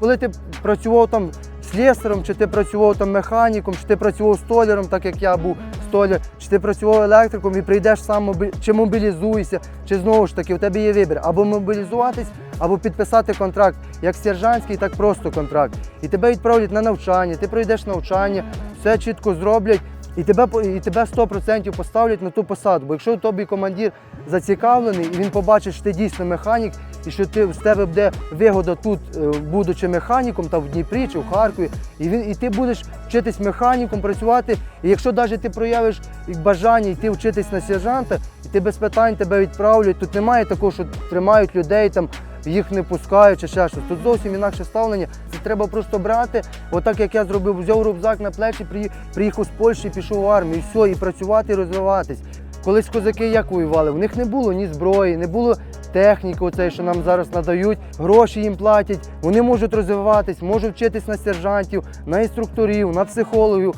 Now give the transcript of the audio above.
Коли ти працював там слесарем, чи ти працював там механіком, чи ти працював столяром, так як я був столяр, чи ти працював електриком і прийдеш сам чи мобілізуєшся, чи знову ж таки у тебе є вибір або мобілізуватись, або підписати контракт, як сержантський, так просто контракт. І тебе відправлять на навчання, ти пройдеш навчання, все чітко зроблять. І тебе, і тебе 100% поставлять на ту посаду. Бо якщо тобі командир зацікавлений, і він побачить, що ти дійсно механік, і що ти з тебе буде вигода тут, е, будучи механіком, там в Дніпрі чи в Харкові, і він і ти будеш вчитись механіком, працювати. І якщо навіть ти проявиш бажання йти вчитись на сержанта, і ти без питань тебе відправлять. Тут немає такого, що тримають людей там. Їх не пускають чи ще щось. Тут зовсім інакше ставлення. Це треба просто брати. Отак як я зробив, взяв рюкзак на плечі, приїхав з Польщі, пішов в армію, і все, і працювати, і розвиватись. Колись козаки як воювали? У них не було ні зброї, не було техніки, оцеї, що нам зараз надають, гроші їм платять. Вони можуть розвиватись, можуть вчитись на сержантів, на інструкторів, на психологів.